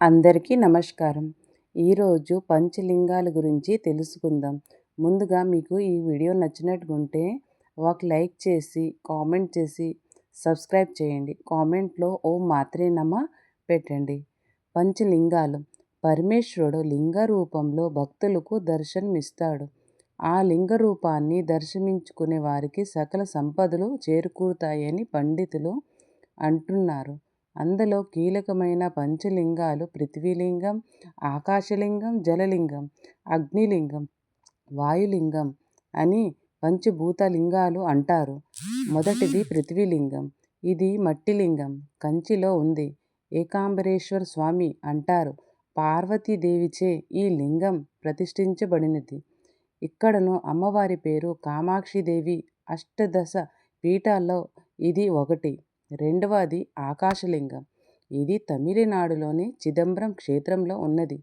అందరికీ నమస్కారం. ఈరోజు పంచలింగాల గురించి తెలుసుకుందాం. ముందుగా మీకు ఈ వీడియో నచ్చినట్టుకుంటే ఒక లైక్ చేసి కామెంట్ చేసి సబ్స్క్రైబ్ చేయండి. కామెంట్లో ఓ మాత్రే నమ పెట్టండి. పంచలింగాలు. పరమేశ్వరుడు లింగ రూపంలో భక్తులకు దర్శనమిస్తాడు. ఆ లింగ రూపాన్ని దర్శించుకునే వారికి సకల సంపదలు చేరుకూరుతాయని పండితులు అంటున్నారు. అందులో కీలకమైన పంచలింగాలు పృథ్వీలింగం ఆకాశలింగం జలలింగం అగ్నిలింగం వాయులింగం అని పంచభూతలింగాలు అంటారు. మొదటిది పృథ్వీలింగం. ఇది మట్టిలింగం. కంచిలో ఉంది. ఏకాంబరేశ్వర స్వామి అంటారు. పార్వతీదేవిచే ఈ లింగం ప్రతిష్ఠించబడినది. ఇక్కడను అమ్మవారి పేరు కామాక్షిదేవి అష్టదశ పీఠాల్లో ఇది ఒకటి. రెండవది ఆకాశలింగం. ఇది తమిళనాడులోని చిదంబరం క్షేత్రంలో ఉన్నది.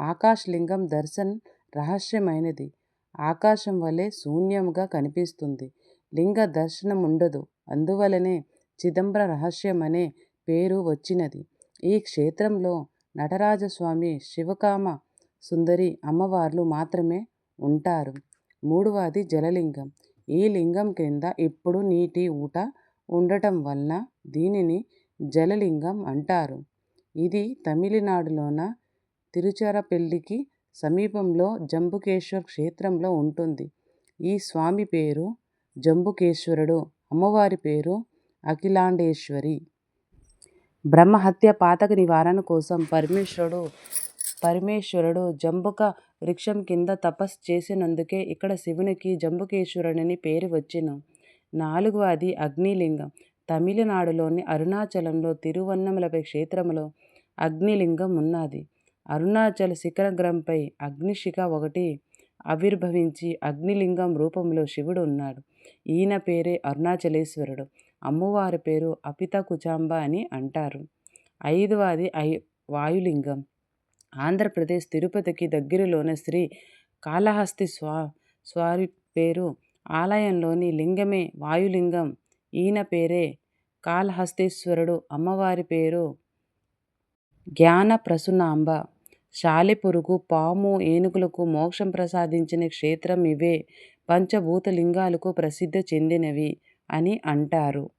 ఆకాశలింగం దర్శన్ రహస్యమైనది. ఆకాశం వలె శూన్యంగా కనిపిస్తుంది. లింగ దర్శనం ఉండదు అందువలనే చిదంబర రహస్యం అనే పేరు వచ్చినది. ఈ క్షేత్రంలో నటరాజస్వామి శివకామ సుందరి అమ్మవార్లు మాత్రమే ఉంటారు. మూడవది జలలింగం. ఈ లింగం క్రింద ఇప్పుడు నీటి ఊట ఉండటం వలన దీనిని జలలింగం అంటారు. ఇది తమిళనాడులోన తిరుచిరాపల్లికి సమీపంలో జంబుకేశ్వర్ క్షేత్రంలో ఉంటుంది. ఈ స్వామి పేరు జంబుకేశ్వరుడు అమ్మవారి పేరు అఖిలాండేశ్వరి. బ్రహ్మహత్య పాతక నివారణ కోసం పరమేశ్వరుడు పరమేశ్వరుడు జంబుక వృక్షం కింద తపస్సు చేసినందుకే ఇక్కడ శివునికి జంబుకేశ్వరుడని పేరు వచ్చిన. నాలుగవది అగ్నిలింగం. తమిళనాడులోని అరుణాచలంలో తిరువన్నములపై క్షేత్రంలో అగ్నిలింగం ఉన్నది. అరుణాచల శిఖరగ్రంపై అగ్నిశిఖ ఒకటి ఆవిర్భవించి అగ్నిలింగం రూపంలో శివుడు ఉన్నాడు. ఈయన పేరే అరుణాచలేశ్వరుడు. అమ్మవారి పేరు అపిత కుచాంబ అని అంటారు. ఐదవది ఐ వాయులింగం. ఆంధ్రప్రదేశ్ తిరుపతికి దగ్గరలోని శ్రీ కాళహస్తి స్వా స్వారి పేరు ఆలయంలోని లింగమే వాయులింగం. ఈయన పేరే కాళహస్తీశ్వరుడు. అమ్మవారి పేరు జ్ఞానప్రసునాంబ. శాలిపురుగు పాము ఏనుగులకు మోక్షం ప్రసాదించిన క్షేత్రం ఇవే. పంచభూత లింగాలకు ప్రసిద్ధి చెందినవి అని అంటారు.